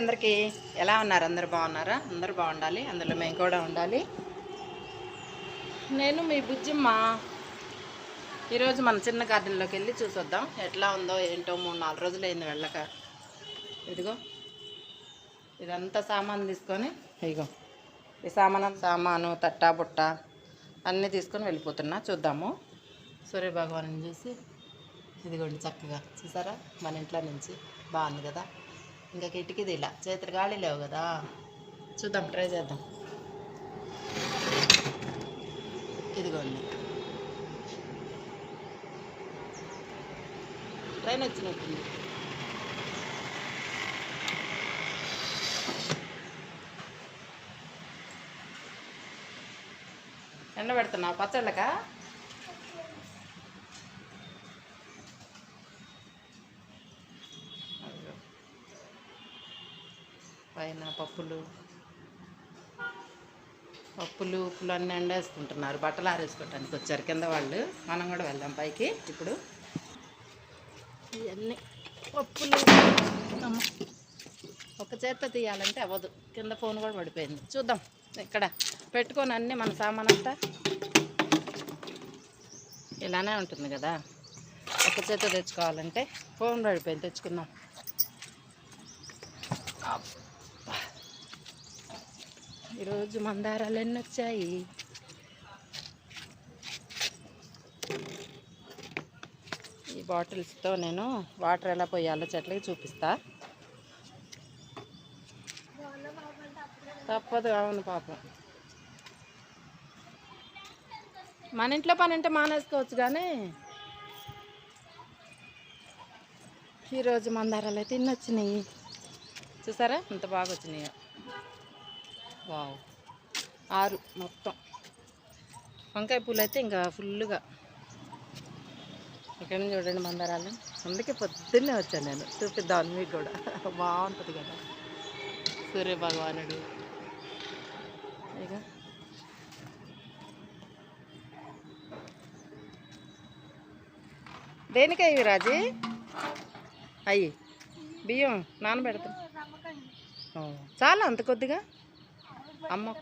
అందరికీ ఎలా ఉన్నారు? అందరు బాగున్నారా? అందరు బాగుండాలి. అందులో మేము కూడా ఉండాలి. నేను మీ బుజ్జిమ్మ. ఈరోజు మన చిన్న గార్డెన్లోకి వెళ్ళి చూసొద్దాం. ఎట్లా ఉందో ఏంటో మూడు నాలుగు రోజులు అయింది వెళ్ళక. ఇదిగో. ఇదంతా సామాను తీసుకొని ఇదిగో. ఈ సామాను సామాను తట్ట బుట్ట అన్నీ తీసుకొని వెళ్ళిపోతున్నా. చూద్దాము. సూర్యభగవాన్ చూసి ఇదిగోండి చక్కగా. చూసారా? మన ఇంట్లో నుంచి బాగుంది కదా? ఇంకా కిటికీది ఇలా. చేతులు గాలి లేవు కదా. చూద్దాం ట్రై చేద్దాం. ఇదిగోండి ట్రైన్ వచ్చినట్టుంది. ఎండ పెడుతున్నావు పచ్చళ్ళకా? పప్పులు? పప్పులు ఉప్పులు అన్నీ ఎండేసుకుంటున్నారు బట్టలు ఆరేసుకోవటానికి వచ్చారు కింద వాళ్ళు. మనం కూడా వెళ్దాం పైకి. ఇప్పుడు ఇవన్నీ పప్పులు. ఒక చేత్తో తీయాలంటే అవ్వదు. కింద ఫోన్ కూడా పడిపోయింది. చూద్దాం ఇక్కడ పెట్టుకొని అన్నీ మన సామానంతా ఇలానే ఉంటుంది కదా. ఒక చేత తెచ్చుకోవాలంటే ఫోన్ పడిపోయింది. తెచ్చుకుందాం. ఈరోజు మందారాలు ఎన్ని వచ్చాయి. ఈ బాటిల్స్తో నేను వాటర్ ఎలా పోయాలో చెట్లకి చూపిస్తా. తప్పదు అవును పాపం. మన ఇంట్లో పని అంటే మానేసుకోవచ్చు కానీ ఈరోజు మందారాలు అయితే ఇన్ని వచ్చినాయి చూసారా? ఇంత బాగా వచ్చినాయో వావ్. ఆరు మొత్తం. వంకాయ పూలు అయితే ఇంకా ఫుల్గా ఇక్కడ చూడండి మందారాలు అందుకే పొద్దున్నే వచ్చాను నేను. చూపిద్దాం మీకు కూడా. బాగుంటుంది కదా. సూర్య భగవానుడు. ఇక దేనికాయ అయ్యి రాజీ? అయ్యి. బియ్యం. నానబెడతాం. ఓ, చాలా అంత కొద్దిగా. అమ్మ.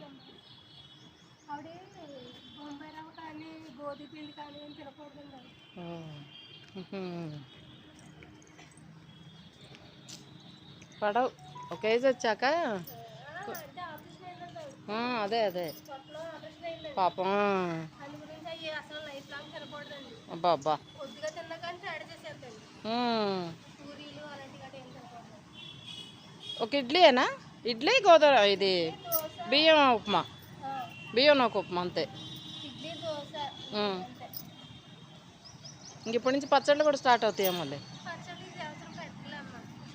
పడవు. ఒక ఏజ్ వచ్చాక అదే అదే. పాపం అబ్బా. ఒక ఇడ్లీయేనా? ఇడ్లీ గోధుమ ఇది బియ్యం ఉప్మా. బియ్యం ఒక ఉప్మా అంతే. ఇంక ఇప్పటి నుంచి పచ్చళ్ళు కూడా స్టార్ట్ అవుతాయి మళ్ళీ?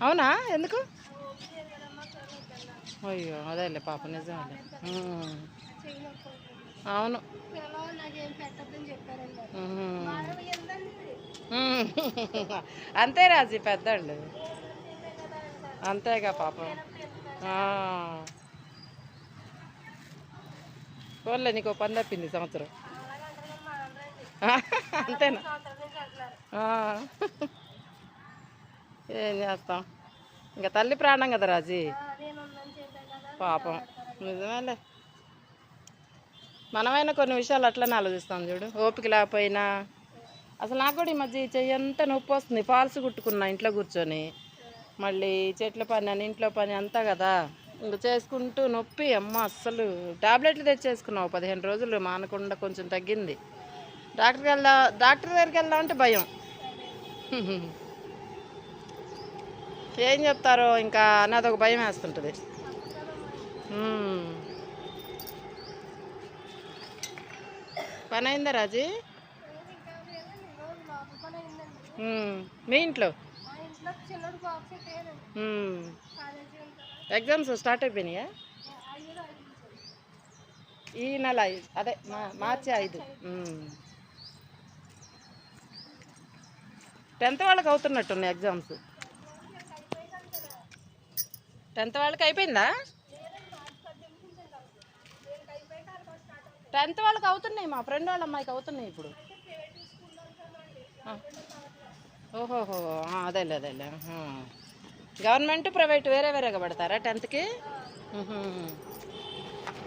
అవునా? ఎందుకు? అయ్యో అదేలే పాప నిజమేలే ఉమ్. అవును. అంతే రాజీ పెద్దోళ్ళు అంతేగా పాపం. ఆ. నీకు పని తప్పింది సంవత్సరం. అంతేనా? ఏం చేస్తాం? ఇంకా తల్లి ప్రాణం కదా రాజీ? పాపం. నిజమేలే. మనమైనా కొన్ని విషయాలు అట్లనే ఆలోచిస్తాం చూడు. ఓపిక లేకపోయినా. అసలు నాకు కూడా ఈ మధ్య ఈ చెయ్యి నొప్పి వస్తుంది. ఫాల్స్ కుట్టుకున్నా ఇంట్లో కూర్చొని. మళ్ళీ చెట్ల పని అని ఇంట్లో పని అంతా కదా. ఇంక చేసుకుంటూ నొప్పి అమ్మ అస్సలు. టాబ్లెట్లు తెచ్చేసుకున్నావు పదిహేను రోజులు మానకుండా కొంచెం తగ్గింది. డాక్టర్కి వెళ్దా డాక్టర్ దగ్గరికి వెళ్దాం అంటే భయం. ఏం చెప్తారో ఇంకా అన్నది ఒక భయం వేస్తుంటుంది. పని అయిందా రాజీ. మీ ఇంట్లో. ఎగ్జామ్స్ స్టార్ట్ అయిపోయినాయా? ఈ నెల అదే మా మార్చి ఐదు. టెన్త్ వాళ్ళకి అవుతున్నట్టున్నాయి ఎగ్జామ్స్. టెన్త్ వాళ్ళకి అయిపోయిందా? టెన్త్ వాళ్ళకి అవుతున్నాయి మా ఫ్రెండ్ వాళ్ళ అమ్మాయికి అవుతున్నాయి ఇప్పుడు. ఓహోహో అదేలే అదేలే. గవర్నమెంట్ ప్రైవేట్ వేరే వేరేగా పెడతారా టెన్త్కి?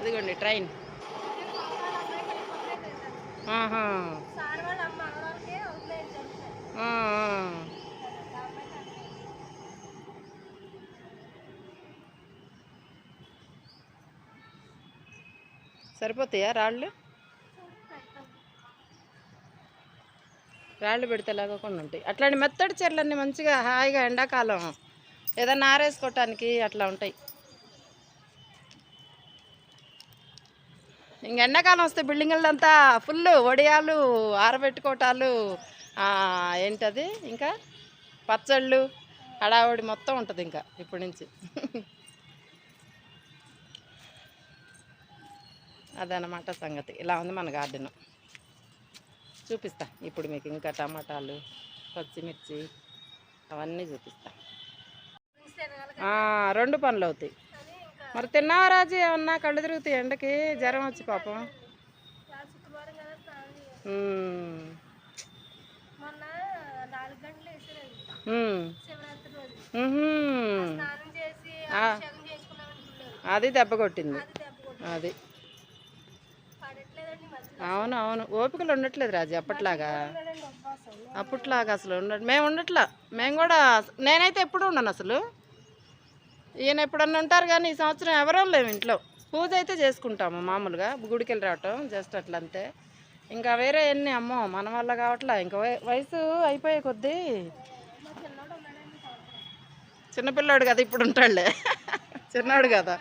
ఇదిగోండి ట్రైన్. సరిపోతాయా రాళ్ళు? రాళ్ళు పెడితే లాగకుండా ఉంటాయి. అట్లాంటి మెత్తడి చీరలన్నీ మంచిగా హాయిగా ఎండాకాలం ఏదైనా ఆరేసుకోవటానికి అట్లా ఉంటాయి. ఇంక ఎండాకాలం వస్తే బిల్డింగులంతా ఫుల్ వడియాలు ఆరబెట్టుకోవటాలు ఏంటది? ఇంకా పచ్చళ్ళు హడావుడి మొత్తం ఉంటుంది ఇంకా ఇప్పటి నుంచి. అదనమాట సంగతి. ఇలా ఉంది మన గార్డెన్. చూపిస్తా. ఇప్పుడు మీకు ఇంకా టమాటాలు పచ్చిమిర్చి అవన్నీ చూపిస్తాను రెండు పనులు అవుతాయి మరి తిన్నావా రాజు? ఏమన్నా కళ్ళు తిరుగుతాయి ఎండకి? జ్వరం వచ్చి పాపం అది దెబ్బ కొట్టింది. అది అవును అవును. ఓపికలు ఉండట్లేదు రాజు అప్పట్లాగా. అప్పట్లాగా అసలు ఉండ మేము ఉండట్లా. మేము కూడా నేనైతే ఎప్పుడు ఉండను అసలు. ఈయన ఎప్పుడన్నా ఉంటారు కానీ ఈ సంవత్సరం ఎవరూ లేము ఇంట్లో. పూజ అయితే చేసుకుంటాము మామూలుగా గుడికి వెళ్ళి రావటం జస్ట్ అట్లా అంతే ఇంకా వేరే ఎన్ని అమ్మో మన వల్ల కావట్లా? ఇంకా వయసు అయిపోయే కొద్దీ చిన్నపిల్లాడు కదా ఇప్పుడు ఉంటాడులే. చిన్నాడు కదా.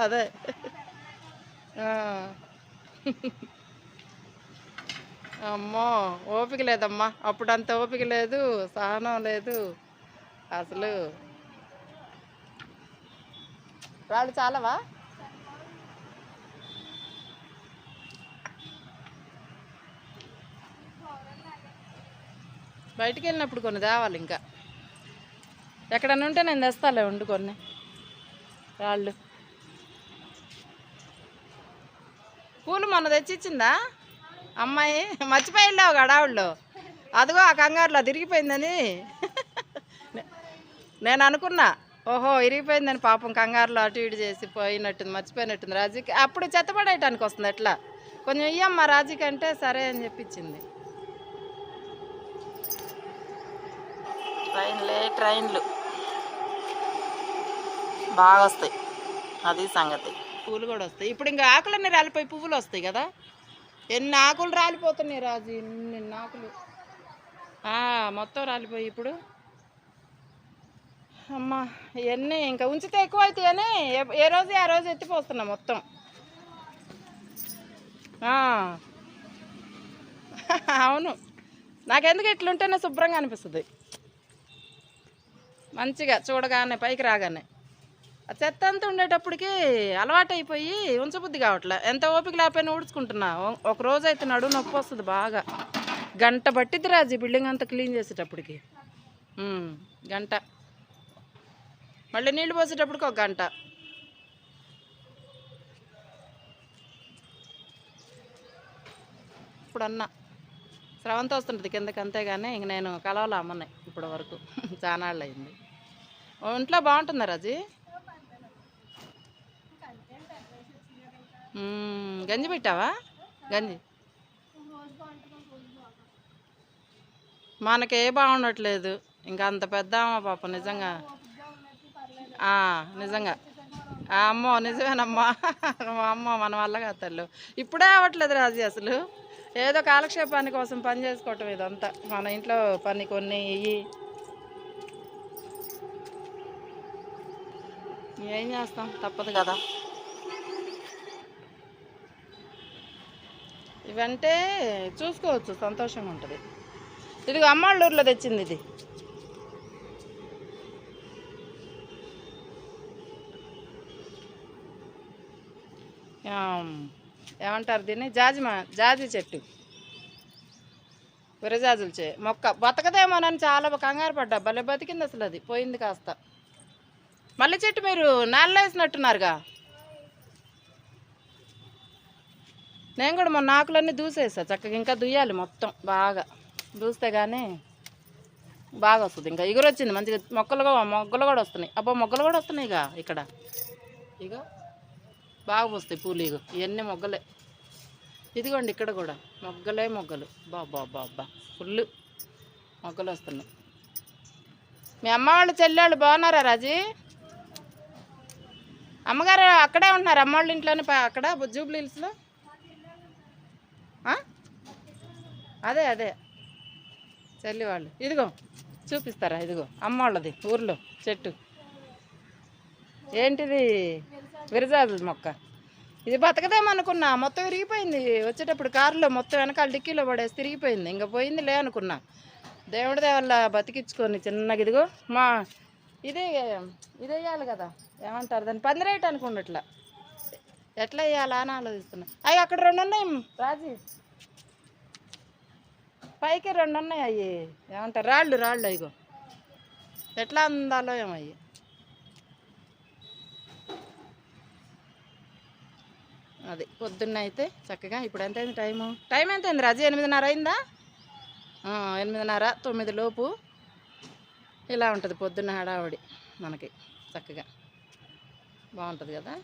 అదే. అమ్మో ఓపిక లేదమ్మా. అప్పుడు అంత ఓపిక లేదు సహనం లేదు. అసలు వాళ్ళు చాలవా? బయటికి వెళ్ళినప్పుడు కొన్ని తేవాలి ఇంకా. ఎక్కడన్నా ఉంటే నేను తెస్తాలే ఉండు కొన్ని. రాళ్ళు. పూలు మొన్న తెచ్చిచ్చిందా? అమ్మాయి మర్చిపోయి ఒక గడావుల్లో అదిగో ఆ కంగారులో తిరిగిపోయిందని. నేను అనుకున్నా. ఓహో ఇరిగిపోయిందని పాపం కంగారులో అటు ఇటు చేసి పోయినట్టుంది మర్చిపోయినట్టుంది రాజీకి. అప్పుడు చెత్తపడేయటానికి వస్తుంది ఎట్లా? కొంచెం ఇయ్యమ్మా రాజీకి అంటే సరే అని చెప్పించింది. ట్రైన్లే ట్రైన్లు. బాగా వస్తాయి. అది సంగతి. పూలు కూడా వస్తాయి. ఇప్పుడు ఇంకా ఆకులన్నీ రాలిపోయి పువ్వులు వస్తాయి కదా? ఎన్ని ఆకులు రాలిపోతున్నాయి రాజు ఎన్ని ఆకులు. మొత్తం రాలిపోయి ఇప్పుడు? అమ్మా ఇవన్నీ ఇంకా ఉంచితే ఎక్కువ అవుతాయని ఏ- ఏ రోజు ఆ రోజు ఎత్తిపోతున్నా మొత్తం. అవును. నాకెందుకు ఇట్లుంటేనే శుభ్రంగా అనిపిస్తుంది. మంచిగా చూడగానే పైకి రాగానే. ఆ చెత్త అంతా ఉండేటప్పటికి అలవాటు అయిపోయి ఉంచబుద్ధి కావట్లే. ఎంత ఓపిక లేకపోయినా ఊడ్చుకుంటున్నా. ఒక రోజు అయితే నడువు నొప్పి వస్తుంది బాగా. గంట పట్టిద్ది రాజు ఈ బిల్డింగ్ అంతా క్లీన్ చేసేటప్పటికి. గంట. మళ్ళీ నీళ్ళు పోసేటప్పటికి ఒక గంట. ఇప్పుడు అన్న స్రవంతి వస్తుంటుంది కిందకి అంతేగాని ఇంక నేను కలవలు అమ్మని ఇప్పటి వరకు. చానాళ్ళు అయింది ఒంట్లో బాగుంటుందా రాజీ? గంజి పెట్టావా? గంజి. మనకే బాగుండట్లేదు. ఇంకా అంత పెద్ద ఆమె పాప నిజంగా. నిజంగా. అమ్మో నిజమేనమ్మా. అమ్మో అమ్మ మన వల్ల కాదు తల్లు. ఇప్పుడే అవ్వట్లేదు రాజీ అసలు. ఏదో కాలక్షేపాన్ని కోసం పని చేసుకోవటం ఇదంతా. మన ఇంట్లో పని కొన్ని ఇవి ఏం చేస్తాం? తప్పదు కదా. ఇవంటే చూసుకోవచ్చు సంతోషంగా ఉంటుంది. ఇది అమ్మాళ్ళూరులో తెచ్చింది ఇది. ఏమంటారు దీన్ని? జాజిమా జాజి చెట్టు. విరజాజులు చే మొక్క. బతకదేమోనని చాలా కంగారు పడ్డా. భలే బతికింది అసలు అది. పోయింది కాస్త. మల్లె చెట్టు మీరు నాళ్ళు వేసినట్టున్నారుగా. నేను కూడా మొన్న ఆకులన్నీ దూసేసా. చక్కగా ఇంకా దుయ్యాలి మొత్తం బాగా. దూస్తే కానీ బాగా వస్తుంది. ఇంకా ఇగురు వచ్చింది మంచిగా మొక్కలు కూడా మొగ్గలు కూడా వస్తున్నాయి. అబ్బో మొగ్గలు కూడా వస్తున్నాయి ఇక ఇక్కడ. ఇక బాగా వస్తాయి పూలు ఇవన్నీ మొగ్గలే. ఇదిగోండి ఇక్కడ కూడా. మొగ్గలే మొగ్గలు. బాబా బాబా ఫుల్ మొగ్గలు వస్తున్నాయి. మీ అమ్మ వాళ్ళు చెల్లెళ్ళు బాగున్నారా రాజీ? అమ్మగారు అక్కడే ఉంటున్నారు అమ్మ వాళ్ళ ఇంట్లోనే అక్కడ జూబ్లీ హిల్స్లో? అదే అదే. చెల్లి వాళ్ళు. ఇదిగో చూపిస్తారా? ఇదిగో అమ్మ వాళ్ళది ఊర్లో చెట్టు. ఏంటిది? విరజాజు మొక్క. ఇది బతకదేమనుకున్నా మొత్తం విరిగిపోయింది. వచ్చేటప్పుడు కారులో మొత్తం వెనకాల డిక్కీలో పడేసి తిరిగిపోయింది. ఇంకా పోయింది లే అనుకున్నా. దేవుడి దేవల్ల బతికించుకొని చిన్నగా ఇదిగో మా ఇదే ఇది వేయాలి కదా. ఏమంటారు? దాన్ని పందిరేయట అనుకున్నట్లా ఎట్లా వేయాలా అని ఆలోచిస్తున్నా. అవి అక్కడ రెండు ఉన్నాయి రాజీ. పైకి రెండు ఉన్నాయి అవి ఏమంటారు? రాళ్ళు రాళ్ళు అయ్యో ఎట్లా అందాలో ఏమో అది పొద్దున్న అయితే చక్కగా. ఇప్పుడు ఎంత అయింది టైము? టైం ఎంత అయింది రాజు? ఎనిమిదిన్నర అయిందా? ఎనిమిదిన్నర తొమ్మిది లోపు. ఇలా ఉంటుంది పొద్దున్న హడావుడి మనకి చక్కగా. బాగుంటుంది కదా?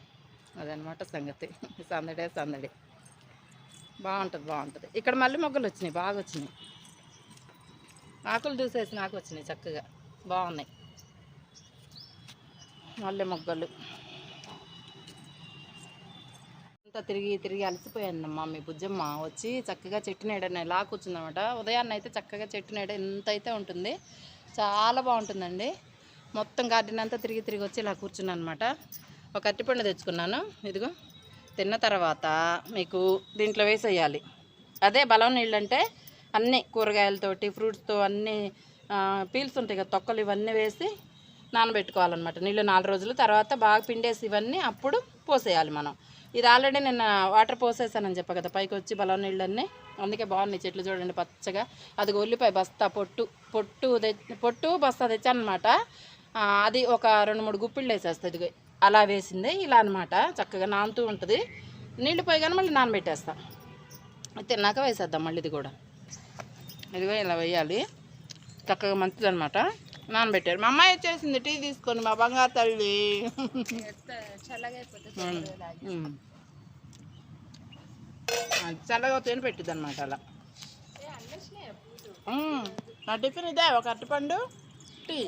అదనమాట సంగతి. సందడే సందడి. బాగుంటుంది బాగుంటుంది. ఇక్కడ మళ్ళీ మొగ్గలు వచ్చినాయి బాగా వచ్చినాయి. ఆకులు చూసేసి నాకు వచ్చినాయి చక్కగా. బాగున్నాయి. మల్లె మొగ్గలు. అంతా తిరిగి తిరిగి అలసిపోయిందమ్మా మీ బుజ్జమ్మ వచ్చి చక్కగా చెట్టు నీడని ఇలా కూర్చుందనమాట. ఉదయాన్నే అయితే చక్కగా చెట్టు నీడ ఎంత అయితే ఉంటుంది. చాలా బాగుంటుందండి. మొత్తం గార్డెన్ అంతా తిరిగి తిరిగి వచ్చి ఇలా కూర్చున్నాను అనమాట ఒక అరటిపండు తెచ్చుకున్నాను. ఇదిగో తిన్న తర్వాత మీకు దీంట్లో వేసేయాలి. అదే బలం నీళ్ళు అంటే అన్ని కూరగాయలతోటి ఫ్రూట్స్తో అన్ని పీల్స్ ఉంటాయి కదా తొక్కలు ఇవన్నీ వేసి నానబెట్టుకోవాలన్నమాట. నీళ్ళు నాలుగు రోజులు తర్వాత బాగా పిండేసి ఇవన్నీ అప్పుడు పోసేయాలి మనం. ఇది ఆల్రెడీ నేను వాటర్ పోసేసానని చెప్పా కదా పైకి వచ్చి బలం నీళ్ళన్నీ. అందుకే బాగున్నాయి చెట్లు చూడండి పచ్చగా. అది ఉల్లిపాయ బస్తా పొట్టు పొట్టు తె- పొట్టు బస్తా తెచ్చానమాట అది ఒక రెండు మూడు గుప్పిళ్ళు వేసేస్తుంది ఇదిగో. అలా వేసింది ఇలా అనమాట చక్కగా నానుతూ ఉంటుంది. నీళ్ళు పోయగానే మళ్ళీ నానబెట్టేస్తా. తిన్నాక వేసేద్దాం మళ్ళీ ఇది కూడా. ఇదిగో ఇలా వేయాలి. చక్కగా మంచిది అనమాట నానబెట్టారు. మా అమ్మాయి వచ్చేసింది టీ తీసుకొని మా బంగారు తల్లి. చల్లగా తేనె పెట్టింది అనమాట అలా. నా టిఫిన్ ఇదే ఒక అరటిపండు టీ.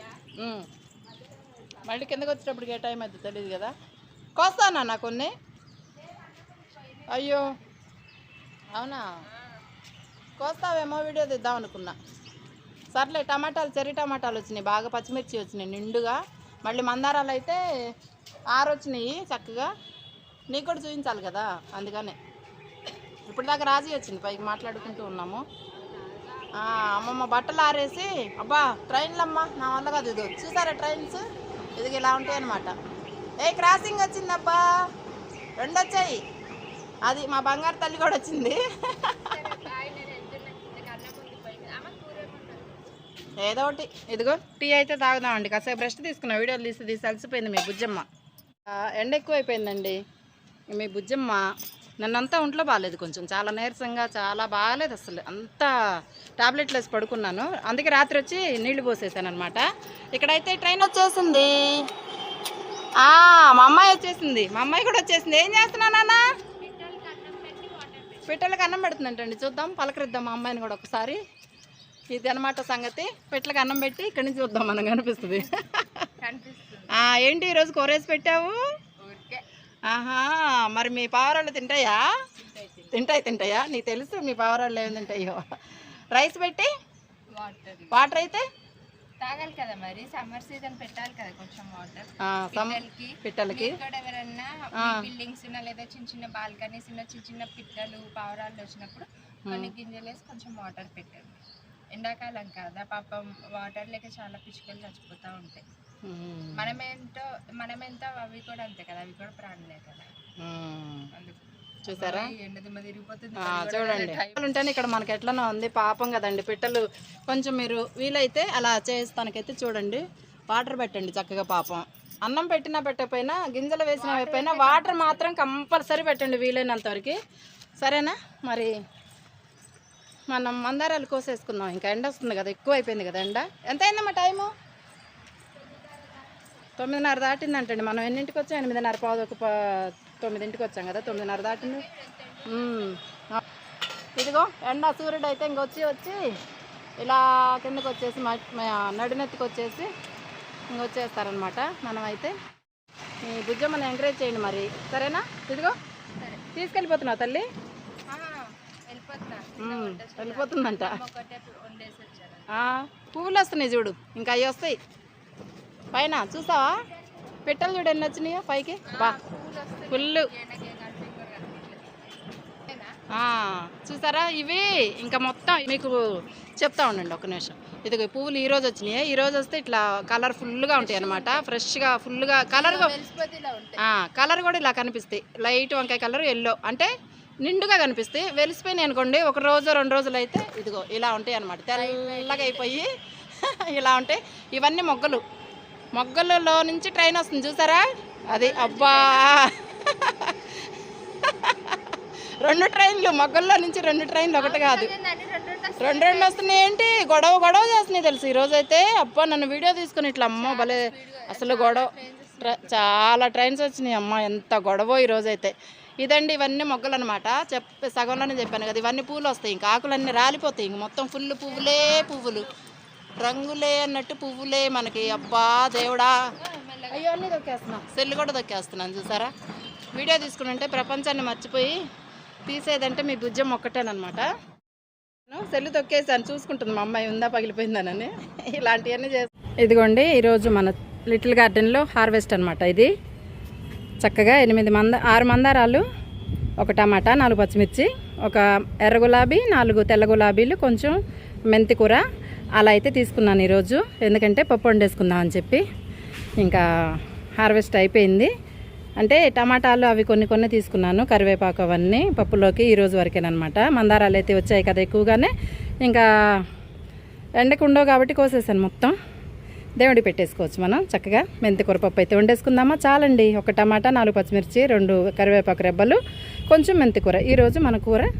మళ్ళీ కిందకి వచ్చేటప్పటికి ఏ టైం అవుతుంది తెలియదు కదా. కోస్తానా నా కొన్ని? అయ్యో. అవునా? కోస్తావేమో వీడియో తీద్దాం అనుకున్నా. సర్లే టమాటాలు చెర్రీ టమాటాలు వచ్చినాయి. బాగా పచ్చిమిర్చి వచ్చినాయి నిండుగా. మళ్ళీ మందారాలు అయితే ఆరు వచ్చినాయి చక్కగా. నీకు కూడా చూపించాలి కదా? అందుకనే. ఇప్పుడు దాకా రాజీ వచ్చింది. పైకి మాట్లాడుకుంటూ ఉన్నాము. అమ్మమ్మ బట్టలు ఆరేసి అబ్బా ట్రైన్లమ్మా నా వల్ల కాదు ఇది. చూసారా ట్రైన్స్ ఇది ఇలా ఉంటాయి అనమాట ఏ క్రాసింగ్ వచ్చిందబ్బా. రెండు వచ్చాయి. అది మా బంగారు తల్లి కూడా వచ్చింది. ఏదో ఒకటి. ఇదిగో టీ అయితే తాగుదామండి. కాసేపు రెస్ట్ తీసుకున్నా. వీడియోలు తీసి తీసి అలసిపోయింది మీ బుజ్జమ్మ. ఎండ ఎక్కువైపోయిందండి. మీ బుజ్జమ్మ నన్నంతా ఒంట్లో బాగాలేదు కొంచెం. చాలా నీరసంగా చాలా బాగాలేదు అసలు. అంతా టాబ్లెట్లు వేసి పడుకున్నాను. అందుకే రాత్రి వచ్చి నీళ్ళు పోసేసాను అనమాట ఇక్కడైతే ట్రైన్ వచ్చేసింది. మా అమ్మాయి వచ్చేసింది. మా అమ్మాయి కూడా వచ్చేసింది. ఏం చేస్తున్నా నాన్న? పిట్టలకు అన్నం పెడుతుందంటండి. చూద్దాం పలకరిద్దాం మా అమ్మాయిని కూడా ఒకసారి. ఇది అనమాట సంగతి. పిట్టలకు అన్నం పెట్టి ఇక్కడి నుంచి చూద్దాం మనం కనిపిస్తుంది. ఏంటి ఈరోజు కూరేసి పెట్టావు? ఆహా మరి మీ పావురాళ్ళు తింటాయా? తింటాయి తింటాయా. నీకు తెలుసు మీ పావురాళ్ళు ఏమి తింటాయో. రైస్ పెట్టి? వాటర్. అయితే? తాగాలి కదా మరి. సమ్మర్ సీజన్ పెట్టాలి కదా కొంచెం వాటర్. పిట్టలకి. ఎవరన్నా బిల్డింగ్స్ ఉన్న లేదా చిన్న చిన్న బాల్కనీస్ ఉన్న చిన్న చిన్న పిట్టలు పావురాలు వచ్చినప్పుడు కొన్ని గింజలు వేసి కొంచెం వాటర్ పెట్టండి. ఎండాకాలం కదా పాపం వాటర్ లేక చాలా పిచ్చుకలు చచ్చిపోతూ ఉంటాయి. మనమేంటో మనమెంతో అవి కూడా అంతే కదా అవి కూడా ప్రాణులే కదా. అందుకు చూసారా? చూడండి. ఉంటేనే ఇక్కడ మనకి ఎట్లనో ఉంది పాపం కదండి పిట్టలు కొంచెం మీరు వీలైతే అలా చేస్తానికైతే చూడండి. వాటర్ పెట్టండి చక్కగా పాపం. అన్నం పెట్టినా పెట్టకపోయినా గింజలు వేసినా వేయకపోయినా వాటర్ మాత్రం కంపల్సరీ పెట్టండి వీలైనంత వరకు. సరేనా? మరి మనం మందారాలు కోసేసుకుందాం. ఇంకా ఎండ వస్తుంది కదా ఎక్కువ అయిపోయింది కదా ఎండ. ఎంత అయిందమ్మా టైము? తొమ్మిదిన్నర దాటిందంటండి. మనం ఎన్నింటికి వచ్చాం? ఎనిమిదిన్నర పావు ఒక తొమ్మిదింటికి వచ్చాం కదా తొమ్మిదిన్నర దాటింది. ఇదిగో ఎండ సూర్యుడు అయితే ఇంకొచ్చి వచ్చి ఇలా కిందకి వచ్చేసి నడినెత్తికి వచ్చేసి ఇంకొచ్చేస్తారనమాట మనం అయితే ఈ బుజ్జమ్మని ఎంకరేజ్ చేయండి మరి. సరేనా? ఇదిగో తీసుకెళ్ళిపోతున్నావు తల్లి. వెళ్ళిపోతుందంట. పువ్వులు వస్తున్నాయి చూడు. ఇంకా అవి వస్తాయి. పైన చూసావా? పెట్టలు చూడు ఎన్ని వచ్చినాయో పైకి. బా. ఫుల్ చూసారా? ఇవి ఇంకా మొత్తం మీకు చెప్తా ఉండండి ఒక నిమిషం. ఇదిగో ఈ పువ్వులు ఈ రోజు వచ్చినాయి. ఈ రోజు వస్తే ఇట్లా కలర్ ఫుల్గా ఉంటాయి అనమాట ఫ్రెష్గా ఫుల్గా కలర్ కలర్ కూడా ఇలా కనిపిస్తాయి. లైట్ వంకాయ కలర్ ఎల్లో. అంటే నిండుగా కనిపిస్తాయి వెలిసిపోయినాయి అనుకోండి ఒక రోజు రెండు రోజులు అయితే ఇదిగో ఇలా ఉంటాయి అనమాట తెల్లగా అయిపోయి ఇలా ఉంటాయి. ఇవన్నీ మొగ్గలు. మొగ్గలలో నుంచి ట్రైన్ వస్తుంది చూసారా? అది అబ్బా! రెండు ట్రైన్లు మొగ్గల్లో నుంచి రెండు ట్రైన్లు ఒకటి కాదు. రెండు రెండు వస్తున్నాయి ఏంటి? గొడవ గొడవ చేస్తున్నాయి తెలుసు. ఈరోజు అయితే అబ్బా నన్ను వీడియో తీసుకుని ఇట్లా అమ్మ భలే అసలు గొడవ చాలా ట్రైన్స్ వచ్చినాయి అమ్మ ఎంత గొడవ ఈరోజు అయితే ఇదండి ఇవన్నీ మొగ్గలు అనమాట చెప్ప సగంలోనే చెప్పాను కదా ఇవన్నీ పూలు వస్తాయి ఇంకా ఆకులన్నీ రాలిపోతాయి ఇంక మొత్తం ఫుల్ పువ్వులే పువ్వులు. రంగులే అన్నట్టు పువ్వులే మనకి అబ్బా దేవుడా. అయ్యో అన్నీ దొక్కేస్తున్నా సెల్ కూడా దొక్కేస్తున్నాను చూసారా? వీడియో తీసుకుంటుంటే ప్రపంచాన్ని మర్చిపోయి తీసేదంటే మీ భుజం ఒక్కటేనమాట సెల్లు తొక్కేసాను చూసుకుంటుంది మా అమ్మాయి ఉందా పగిలిపోయిందనని. ఇలాంటివన్నీ చేస్తాను ఇదిగోండి ఈరోజు మన లిటిల్ గార్డెన్లో హార్వెస్ట్ అనమాట ఇది. చక్కగా ఎనిమిది మంద ఆరు మందారాలు ఒక టమాటా నాలుగు పచ్చిమిర్చి ఒక ఎర్ర గులాబీ నాలుగు తెల్ల గులాబీలు కొంచెం మెంతి కూర. అలా అయితే తీసుకున్నాను ఈరోజు. ఎందుకంటే పప్పు వండేసుకుందాం అని చెప్పి ఇంకా హార్వెస్ట్ అయిపోయింది. అంటే టమాటాలు అవి కొన్ని కొన్ని తీసుకున్నాను కరివేపాకు అవన్నీ పప్పులోకి ఈరోజు వరకేనమాట మందారాలు అయితే వచ్చాయి కదా ఎక్కువగానే. ఇంకా ఎండకుండవు కాబట్టి కోసేసాను మొత్తం. దేవుడి పెట్టేసుకోవచ్చు మనం చక్కగా. మెంతి కూరపప్పు అయితే వండేసుకుందామా? చాలండి. ఒక టమాటా నాలుగు పచ్చిమిర్చి రెండు కరివేపాకు రెబ్బలు కొంచెం మెంతి కూర. ఈరోజు మన కూర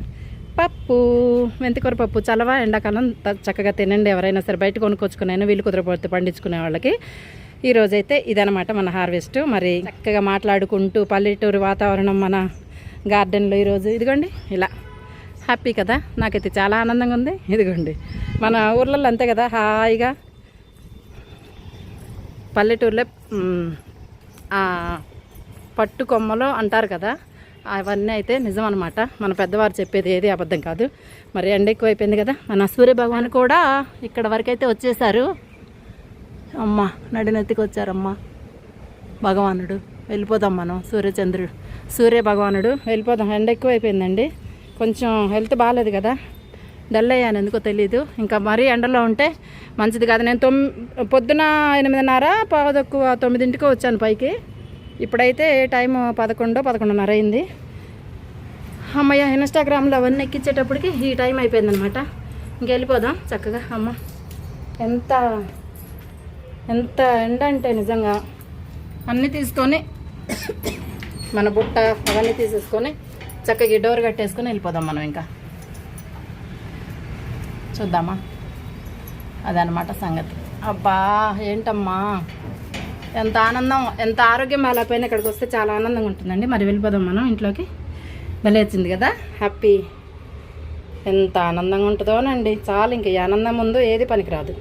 పప్పు. మెంతికూర పప్పు చలవా ఎండాకాలం త- చక్కగా తినండి. ఎవరైనా సరే బయట కొనుక్కొచ్చుకునైనా వీళ్ళు కుదరపోతే పండించుకునే వాళ్ళకి. ఈరోజైతే రోజైతే ఇదనమాట మన హార్వెస్ట్. మరి చక్కగా మాట్లాడుకుంటూ పల్లెటూరు వాతావరణం మన గార్డెన్లో ఈరోజు ఇదిగోండి ఇలా. హ్యాపీ కదా? నాకైతే చాలా ఆనందంగా ఉంది. ఇదిగోండి. మన ఊర్లలో అంతే కదా? హాయిగా పల్లెటూరులో మ్, పట్టు కొమ్మలో అంటారు కదా అవన్నీ అయితే నిజం అనమాట మన పెద్దవారు చెప్పేది ఏది అబద్ధం కాదు. మరి ఎండ ఎక్కువ అయిపోయింది కదా మన సూర్య భగవాన్ కూడా ఇక్కడ వరకైతే వచ్చేసారు. అమ్మ నడినెత్తికి వచ్చారమ్మ. భగవానుడు వెళ్ళిపోదాం మనం సూర్యచంద్రుడు. సూర్య భగవానుడు వెళ్ళిపోదాం. ఎండ ఎక్కువ అయిపోయిందండి కొంచెం హెల్త్ బాగాలేదు కదా. డల్ అయ్యాను ఎందుకో తెలీదు. ఇంకా మరీ ఎండలో ఉంటే మంచిది కాదు. నేను తొమ్ పొద్దున ఎనిమిదిన్నర పదకు తొమ్మిదింటికి వచ్చాను పైకి. ఇప్పుడైతే టైం పదకొండు పదకొండున్నర అయింది. అమ్మయ్య ఇన్స్టాగ్రామ్లో అవన్నీ ఎక్కించేటప్పటికి ఈ టైం అయిపోయిందనమాట ఇంకెళ్ళిపోదాం చక్కగా అమ్మ. ఎంత ఎంత ఎండ అంటే నిజంగా. అన్నీ తీసుకొని మన బుట్ట అవన్నీ తీసేసుకొని చక్కగా ఈ డోర్ కట్టేసుకొని వెళ్ళిపోదాం మనం ఇంకా. చూద్దామా? అదనమాట సంగతి. అబ్బా ఏంటమ్మా? ఎంత ఆనందం ఎంత ఆరోగ్యం బాగాలేకపోయినా ఇక్కడికి వస్తే చాలా ఆనందంగా ఉంటుందండి. మరి వెళ్ళిపోదాం మనం ఇంట్లోకి. భలే వచ్చింది కదా? హ్యాపీ ఎంత ఆనందంగా ఉంటుందోనండి. చాలు ఇంక ఆనందం ముందు ఏది పనికిరాదు.